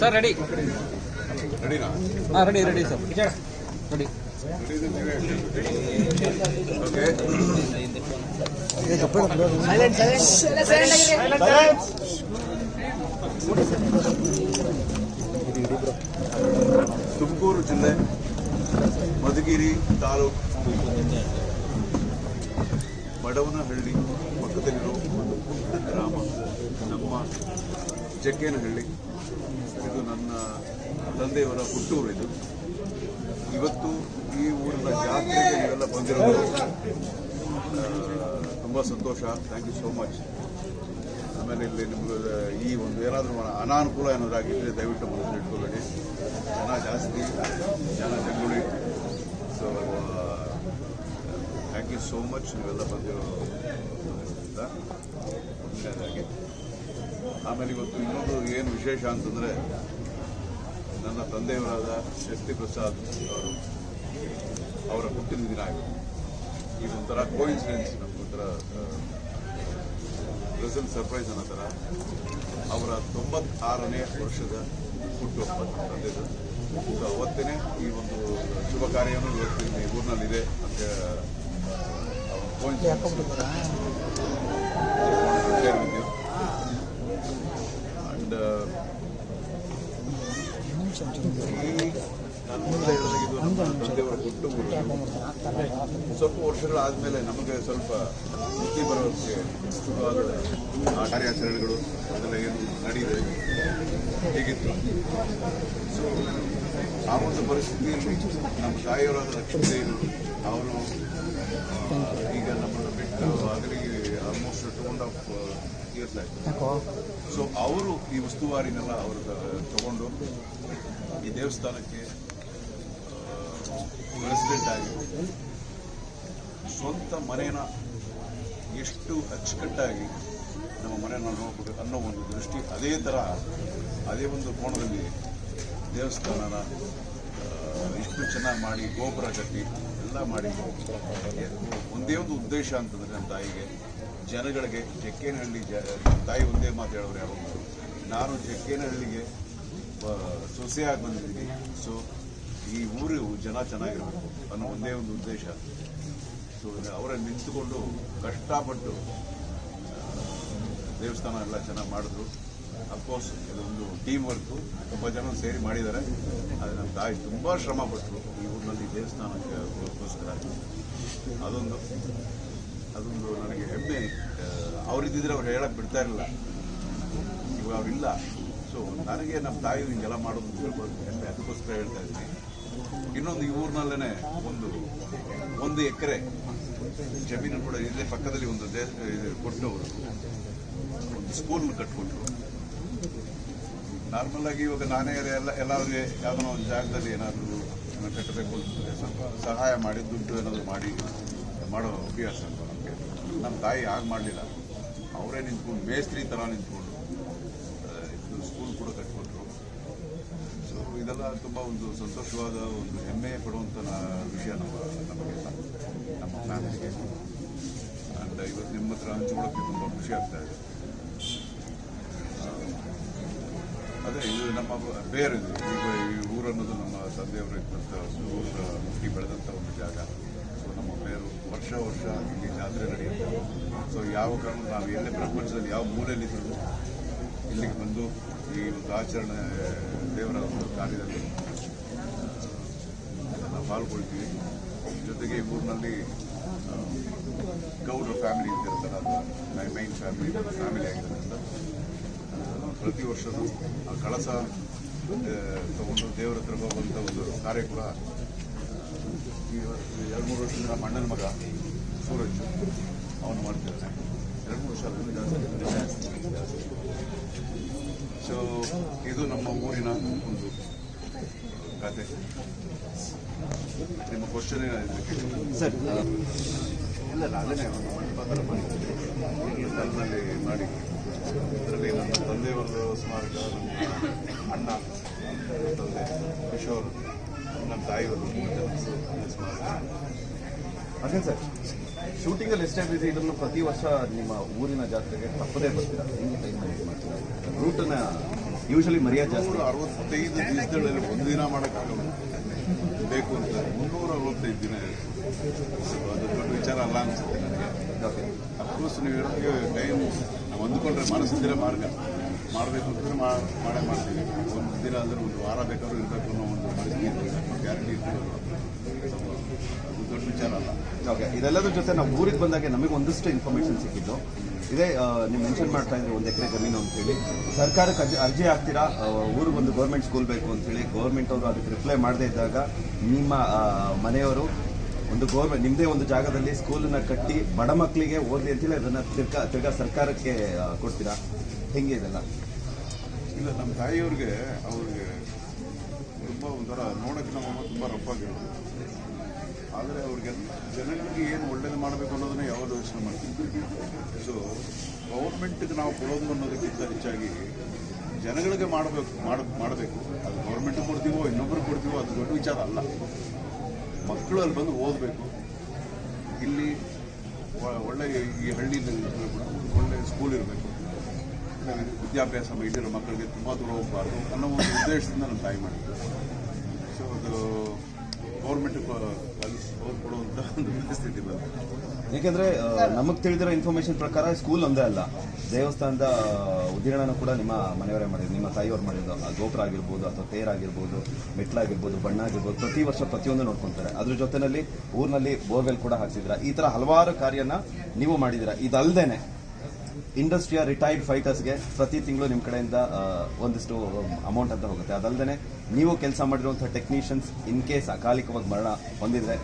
Sir ready ಹಾಂ ready ready sir ready okay. Tumakuru ಜಿಲ್ಲೆ ಮಧುಗಿರಿ ತಾಲೂಕು ಬಡವನಹಳ್ಳಿ ಪಕ್ಕದಲ್ಲಿರೋ ಒಂದು ಪುಟ್ಟ ಗ್ರಾಮ ನಮ್ಮ ಜಕ್ಕೇನಹಳ್ಳಿ ಇದು ನನ್ನ ತಂದೆಯವರ ಹುಟ್ಟೂರು ಇದು. ಇವತ್ತು ಈ ಊರಿನ ಜಾತ್ರೆಗೆ ನೀವೆಲ್ಲ ಬಂದಿರೋದು ತುಂಬ ಸಂತೋಷ. ಥ್ಯಾಂಕ್ ಯು ಸೋ ಮಚ್ ಆಮೇಲೆ ಇಲ್ಲಿ ನಿಮ್ಗೆ ಈ ಒಂದು ಏನಾದರೂ ಅನಾನುಕೂಲ ಏನಾದರೂ ಆಗಿದ್ದರೆ ದಯವಿಟ್ಟು ಮನಸ್ಸಲ್ಲಿ ಇಟ್ಕೊಳ್ಳಿ ಜನ ಜಾಸ್ತಿ, ಜನ ಜಂಗುಳಿ. So thank you so much ನೀವೆಲ್ಲ ಬಂದಿರೋದ್ರಿಂದ ಮೊದಲನೇದಾಗಿ ಆಮೇಲೆ ಇವತ್ತು ಇನ್ನೊಂದು ಏನು ವಿಶೇಷ ಅಂತಂದರೆ ನನ್ನ ತಂದೆಯವರಾದ ಶಕ್ತಿ ಪ್ರಸಾದ್ ಅವರು ಅವರ ಹುಟ್ಟಿದ ದಿನ ಆಗಿದೆ ಇದೊಂಥರ ಕೋಇನ್ಸಿಡೆನ್ಸ್ ನಮಗೊಂಥರ ಪ್ರೆಸೆಂಟ್ ಸರ್ಪ್ರೈಸ್ ಅನ್ನೋ ಥರ ಅವರ ತೊಂಬತ್ತಾರನೇ ವರ್ಷದ ಹುಟ್ಟುಹಬ್ಬ ತಂದೆದು ಸೊ ಅವತ್ತೇ ಈ ಒಂದು ಶುಭ ಕಾರ್ಯವನ್ನು ಇವತ್ತು ಈ ಊರಿನಲ್ಲಿದೆ ಅಂತ ಅಂಡ್ ಹುಟ್ಟು ಸ್ವಲ್ಪ ವರ್ಷಗಳಾದಮೇಲೆ ನಮಗೆ ಸ್ವಲ್ಪ ಬುದ್ಧಿ ಬರೋಕ್ಕೆ ಶುರುವಾದ ಕಾರ್ಯಾಚರಣೆಗಳು ಅದೆಲ್ಲ ಏನು ನಡೆಯಿದೆ. ಹೇಗಿತ್ತು? ಸೊ ಆ ಒಂದು ಪರಿಸ್ಥಿತಿಯಲ್ಲಿ ನಮ್ಮ ತಾಯಿಯವರಾದ ಲಕ್ಷ್ಮೀದೇವಿ ಅವರು ಈಗ ನಮ್ಮನ್ನು ಬಿಟ್ಟು ಆಗಲಿಗೆ ಆಲ್ಮೋಸ್ಟ್ ಆಫ್ ಇಯರ್ಸ್ ಆಯಿತು ಸೊ ಅವರು ಈ ಉಸ್ತುವಾರಿನೆಲ್ಲ ಅವರು ತಗೊಂಡು ಈ ದೇವಸ್ಥಾನಕ್ಕೆ ಪ್ರೆಸಿಡೆಂಟ್ ಆಗಿ ಸ್ವಂತ ಮನೇನ ಎಷ್ಟು ಅಚ್ಚುಕಟ್ಟಾಗಿ ನಮ್ಮ ಮನೆಯನ್ನು ನೋಡ್ಬೋದು ಅನ್ನೋ ಒಂದು ದೃಷ್ಟಿ ಅದೇ ಥರ ಅದೇ ಒಂದು ಕೋಣದಲ್ಲಿ ದೇವಸ್ಥಾನನ ಇಷ್ಟು ಚೆನ್ನಾಗಿ ಮಾಡಿ ಗೋಪುರ ಕಟ್ಟಿ ಎಲ್ಲ ಮಾಡಿ. ಒಂದೇ ಒಂದು ಉದ್ದೇಶ ಅಂತಂದರೆ ನನ್ನ ತಾಯಿಗೆ ಜನಗಳಿಗೆ ಜಕ್ಕೇನಹಳ್ಳಿ ಜ, ತಾಯಿ ಒಂದೇ ಮಾತು ಹೇಳೋರು ಯಾವಾಗ ನಾನು ಜಕ್ಕೇನಹಳ್ಳಿಗೆ ಸೊಸೆಯಾಗಿ ಬಂದಿದ್ದೀನಿ. ಸೊ ಈ ಊರು ಜನ ಚೆನ್ನಾಗಿರಬೇಕು ಅನ್ನೋ ಒಂದೇ ಒಂದು ಉದ್ದೇಶ. ಸೊ ಅವರ ನಿಂತುಕೊಂಡು ಕಷ್ಟಪಟ್ಟು ದೇವಸ್ಥಾನ ಎಲ್ಲ ಚೆನ್ನಾಗಿ ಮಾಡಿದ್ರು. ಅಫ್ಕೋರ್ಸ್ ಇದೊಂದು ಟೀಮ್ ವರ್ಕು ತುಂಬ ಜನ ಸೇರಿ ಮಾಡಿದ್ದಾರೆ. ಆದರೆ ನಮ್ಮ ತಾಯಿ ತುಂಬ ಶ್ರಮ ಪಟ್ಟರು ಈ ಊರಿನಲ್ಲಿ ದೇವಸ್ಥಾನಕ್ಕೆ ಗೋಸ್ಕರ ಅದೊಂದು. ಅದೊಂದು ನನಗೆ ಹೆಮ್ಮೆ. ಅವರಿದ್ದಿದ್ರೆ ಅವ್ರು ಹೇಳಕ್ಕೆ ಬಿಡ್ತಾ ಇರಲಿಲ್ಲ. ಇವಾಗ ಅವರಿಲ್ಲ ಸೊ ನನಗೆ ನಮ್ಮ ತಾಯಿ ಹಿಂಗೆಲ್ಲ ಮಾಡೋದು ಹೇಳ್ಬೋದು ಹೆಮ್ಮೆ. ಅದಕ್ಕೋಸ್ಕರ ಹೇಳ್ತಾ ಇದ್ದೀನಿ. ಇನ್ನೊಂದು ಈ ಊರಿನಲ್ಲೇ ಒಂದು ಒಂದು ಎಕರೆ ಜಮೀನು ಕೂಡ ಇಲ್ಲೇ ಪಕ್ಕದಲ್ಲಿ ಒಂದು ದೇ, ಇದು ಕೊಟ್ಟು ಒಂದು ಸ್ಕೂಲ್ ಕಟ್ಕೊಟ್ರು ನಾರ್ಮಲ್ ಆಗಿ ಇವಾಗ ನಾನೇ ಎಲ್ಲ ಎಲ್ಲರಿಗೆ ಯಾವುದೋ ಒಂದು ಜಾಗದಲ್ಲಿ ಏನಾದರೂ ಕಟ್ಟಬೇಕು ಅಂತ ಸ್ವಲ್ಪ ಸಹಾಯ ಮಾಡಿ ದುಡ್ಡು ಏನಾದರೂ ಮಾಡಿ, ಮಾಡೋ ಅಭ್ಯಾಸ ಅಂತ. ನಮ್ಮ ತಾಯಿ ಹಾಗೆ ಮಾಡಲಿಲ್ಲ. ಅವರೇ ನಿಂತ್ಕೊಂಡು ಮೇಸ್ತ್ರಿ ಥರ ನಿಂತ್ಕೊಂಡು ಇದು ಸ್ಕೂಲ್ ಕೂಡ ಕಟ್ಕೊಟ್ರು. ಸೊ ಇದೆಲ್ಲ ತುಂಬ ಒಂದು ಸಂತೋಷವಾದ ಒಂದು ಹೆಮ್ಮೆ ಪಡುವಂಥ ವಿಷಯ ನಮ್ಮ ನಮಗೆಲ್ಲ ನಮ್ಮ ಫ್ಯಾಮಿಲಿಗೆ. ಅಂತ ಇವತ್ತು ನಿಮ್ಮ ಹತ್ರ ಹಂಚ್ಕೊಳ್ಳೋಕ್ಕೆ ತುಂಬ ಖುಷಿ ಆಗ್ತಾ ಇದೆ. ಅದೇ ಇದು ನಮ್ಮ ಬೇರೆ ಇದು, ಈಗ ಈ ಊರು ಅನ್ನೋದು ನಮ್ಮ ತಂದೆಯವರು ಇದ್ದಂಥ ಊರ ಹುಟ್ಟಿ ಬೆಳೆದಂಥ ಒಂದು ಜಾಗ. ಸೊ ನಮ್ಮ ಬೇರು ವರ್ಷ ವರ್ಷ ಜಾತ್ರೆ ನಡೆಯುತ್ತೆ. ಸೊ ಯಾವ ಕ್ರಮ ನಾವು ಎಲ್ಲೇ ಪ್ರಪಂಚದಲ್ಲಿ ಯಾವ ಮೂಲೆಯಲ್ಲಿದ್ದರೂ ಇಲ್ಲಿಗೆ ಬಂದು ಈ ಒಂದು ಆಚರಣೆ, ದೇವರ ಒಂದು ಕಾರ್ಯದಲ್ಲಿ ನಾವು ಪಾಲ್ಗೊಳ್ತೀವಿ. ಜೊತೆಗೆ ಈ ಊರಿನಲ್ಲಿ ಗೌಡ್ರ ಫ್ಯಾಮಿಲಿ ಅಂತ ಇರ್ತಾರೆ ಅದು ಮೈನ್ ಫ್ಯಾಮಿಲಿ ಫ್ಯಾಮಿಲಿ ಆಗಿರೋದ್ರಿಂದ ಪ್ರತಿ ವರ್ಷನೂ ಆ ಕಳಸ ತಗೊಂಡು ದೇವರ ಹತ್ರ ಹೋಗುವಂಥ ಒಂದು ಕಾರ್ಯ ಕೂಡ ಎರಡು ಮೂರು ವರ್ಷದಿಂದ ನಮ್ಮ ಅಣ್ಣನ ಮಗ ಸೂರಜ್ ಅವನು ಮಾಡ್ತಿದ್ದಾನೆ ಎರಡು ಮೂರು ವರ್ಷ ಜಾಸ್ತಿ ಜಾಸ್ತಿ ಸೊ ಇದು ನಮ್ಮ ಊರಿನ ಒಂದು ಕತೆ. ನಿಮ್ಮ ಕ್ವಶನ್ ಏನಾಗಿದೆ ಸರ್. ಇಲ್ಲ ಮಂಟಪ ಥರ ಮಾಡಿದ್ದೀವಿ ಕಲ್ಲಿನಲ್ಲಿ ಮಾಡಿ. ಅದರಲ್ಲಿ ನನ್ನ ತಂದೆಯವರ ಸ್ಮಾರಕ ಅಣ್ಣ ತಂದೆ ಕಿಶೋರ್ ನಮ್ಮ ತಾಯಿಯವರು ಸ್ಮಾರಕ ಅದೇ ಸರ್? ಶೂಟಿಂಗಲ್ಲಿ ಎಷ್ಟೇ ಬಿಸಿ ಇದನ್ನು ಪ್ರತಿ ವರ್ಷ ನಿಮ್ಮ ಊರಿನ ಜಾತ್ರೆಗೆ ತಪ್ಪದೇ ಬರ್ತೀರಾ? ಹೆಂಗೆ ಟೈಮ್ ಮ್ಯಾನೇಜ್ ಮಾಡ್ತೀರಾ? ರೂಟನ್ನ ಯೂಶಲಿ ಮರ್ಯಾದೆ ಜಾಸ್ತಿ. ಅರವತ್ತೈದು ದಿವಸಗಳಲ್ಲಿ ಒಂದು ದಿನ ಮಾಡೋಕ್ಕಾಗಲ್ಲ. ಬೇಕು ಅಂತ. ಮುನ್ನೂರ ಅರವತ್ತೈದು ದಿನ. ಅದು ದೊಡ್ಡ ವಿಚಾರ ಅಲ್ಲ ಅನ್ಸುತ್ತೆ ನನಗೆ. ಅಫ್ಕೋರ್ಸ್ ನೀವು ಹೇಳೋಕ್ಕೆ ಟೈಮ್ ನಾವು ಅಂದ್ಕೊಂಡ್ರೆ ಮನಸ್ಸಿದ್ರೆ ಮಾರ್ಗ. ಮಾಡಬೇಕು ಅಂತಂದ್ರೆ ಮಾಡೇ ಮಾಡ್ತೀವಿ. ಒಂದು ದಿನ ಅಂದರೆ ಒಂದು ವಾರ ಬೇಕಾದ್ರೂ ಇರಬೇಕು ಅನ್ನೋ ಒಂದು ಪರಿಸ್ಥಿತಿ ಗ್ಯಾರಂಟಿ ಇರ್ತೀವಲ್ಲ So, ಅದು ದೊಡ್ಡ ವಿಚಾರ ಅಲ್ಲ ಓಕೆ, ಇದೆಲ್ಲದ್ರ ಜೊತೆ ನಾವು ಊರಿಗೆ ಬಂದಾಗ ನಮಗೆ ಒಂದಷ್ಟು ಇನ್ಫಾರ್ಮೇಶನ್ ಸಿಕ್ಕಿದ್ದು. ಇದೇ ನೀವು ಮೆನ್ಷನ್ ಮಾಡ್ತಾ ಇದ್ರೆ ಒಂದು ಎಕರೆ ಜಮೀನು ಅಂತ ಹೇಳಿ ಸರ್ಕಾರಕ್ಕೆ ಅರ್ಜಿ ಅರ್ಜಿ ಹಾಕ್ತೀರಾ? ಊರಿಗೆ ಒಂದು ಗೌರ್ಮೆಂಟ್ ಸ್ಕೂಲ್ ಬೇಕು ಅಂತ ಹೇಳಿ ಗೌರ್ಮೆಂಟ್ ಅವರು ಅದಕ್ಕೆ ರಿಪ್ಲೈ ಮಾಡದೇ ಇದ್ದಾಗ ನಿಮ್ಮ ಮನೆಯವರು ಒಂದು ಗೌರ್ಮೆಂಟ್ ನಿಮ್ಮದೇ ಒಂದು ಜಾಗದಲ್ಲಿ ಸ್ಕೂಲನ್ನು ಕಟ್ಟಿ ಬಡ ಮಕ್ಕಳಿಗೆ ಓದಲಿ ಅಂತೇಳಿ ಅದನ್ನು ತಿರ್ಗಾ ತಿರ್ಗಾ ಸರ್ಕಾರಕ್ಕೆ ಕೊಡ್ತೀರಾ? ಹೆಂಗೆ ಇದೆಲ್ಲ? ಇಲ್ಲ ನಮ್ಮ ತಾಯಿಯವ್ರಿಗೆ ಅವ್ರಿಗೆ ತುಂಬ ಒಂಥರ ನೋಡೋಕ್ಕೆ ನಮ್ಮ ತುಂಬ ರಫ್ ಆಗಿರೋದು. ಆದರೆ ಅವ್ರಿಗೆ ಜನಗಳಿಗೆ ಏನು ಒಳ್ಳೇದು ಮಾಡಬೇಕು ಅನ್ನೋದನ್ನ ಯಾವಾಗ ಯೋಚನೆ ಮಾಡ್ತೀವಿ. ಸೊ ಗೌರ್ಮೆಂಟ್ಗೆ ನಾವು ಕೊಡೋದು ಅನ್ನೋದಕ್ಕಿಂತ ಹೆಚ್ಚಾಗಿ ಜನಗಳಿಗೆ ಮಾಡಬೇಕು, ಮಾಡ, ಮಾಡಬೇಕು. ಅದು ಗೌರ್ಮೆಂಟ್ ಕೊಡ್ತೀವೋ ಇನ್ನೊಬ್ಬರು ಕೊಡ್ತೀವೋ, ಅದು ದೊಡ್ಡ ವಿಚಾರ ಅಲ್ಲ. ಮಕ್ಕಳು ಅಲ್ಲಿ ಬಂದು ಓದಬೇಕು. ಇಲ್ಲಿ ಒಳ್ಳೆ ಈ ಹಳ್ಳಿಯಲ್ಲಿ ಒಳ್ಳೆ ಸ್ಕೂಲ್ ಇರಬೇಕು. ವಿದ್ಯಾಭ್ಯಾಸ ಇಲ್ಲಿರೋ ಮಕ್ಕಳಿಗೆ ತುಂಬ ದೂರ ಹೋಗಬಾರ್ದು ಅನ್ನೋ ಒಂದು ಉದ್ದೇಶದಿಂದ ನಾನು ಟ್ರೈ ಮಾಡಿದ್ದೆ. ಸೊ ಅದು ಗೌರ್ಮೆಂಟ್ ಒಂದು ಪರಿಸ್ಥಿತಿ ಯಾಕೆಂದ್ರೆ ನಮಗೆ ತಿಳಿದಿರೋ ಇನ್ಫಾರ್ಮೇಶನ್ ಪ್ರಕಾರ ಸ್ಕೂಲ್ ಒಂದೇ ಅಲ್ಲ. ದೇವಸ್ಥಾನದ ಉದ್ದೀರ್ಣನ ಕೂಡ ನಿಮ್ಮ ಮನೆಯವರೇ ಮಾಡಿದ್ರು. ನಿಮ್ಮ ತಾಯಿಯವ್ರು ಮಾಡಿದ್ರು. ಗೋಪುರ ಆಗಿರ್ಬೋದು ಅಥವಾ ತೇರ್ ಆಗಿರ್ಬೋದು ಮೆಟ್ಲಾಗಿರ್ಬೋದು ಬಣ್ಣ ಆಗಿರ್ಬೋದು, ಪ್ರತಿ ವರ್ಷ ಪ್ರತಿಯೊಂದು ನೋಡ್ಕೊಂತಾರೆ. ಅದ್ರ ಜೊತೆನಲ್ಲಿ ಊರಿನಲ್ಲಿ ಬೋರ್ವೆಲ್ ಕೂಡ ಹಾಕ್ಸಿದ್ರ. ಈ ತರ ಹಲವಾರು ಕಾರ್ಯನ ನೀವು ಮಾಡಿದ್ದೀರಾ. ಇದಲ್ದೇನೆ ಇಂಡಸ್ಟ್ರಿಯ ರಿಟೈರ್ಡ್ ಫೈಟರ್ಸ್ಗೆ ಪ್ರತಿ ತಿಂಗಳು ನಿಮ್ಮ ಕಡೆಯಿಂದ ಒಂದಿಷ್ಟು ಅಮೌಂಟ್ ಅಂತ ಹೋಗುತ್ತೆ. ಅದಲ್ಲದೆ ನೀವು ಕೆಲಸ ಮಾಡಿರುವಂಥ ಟೆಕ್ನಿಷಿಯನ್ಸ್ ಇನ್ ಕೇಸ್ ಅಕಾಲಿಕವಾಗಿ ಮರಣ ಹೊಂದಿದ್ರೆ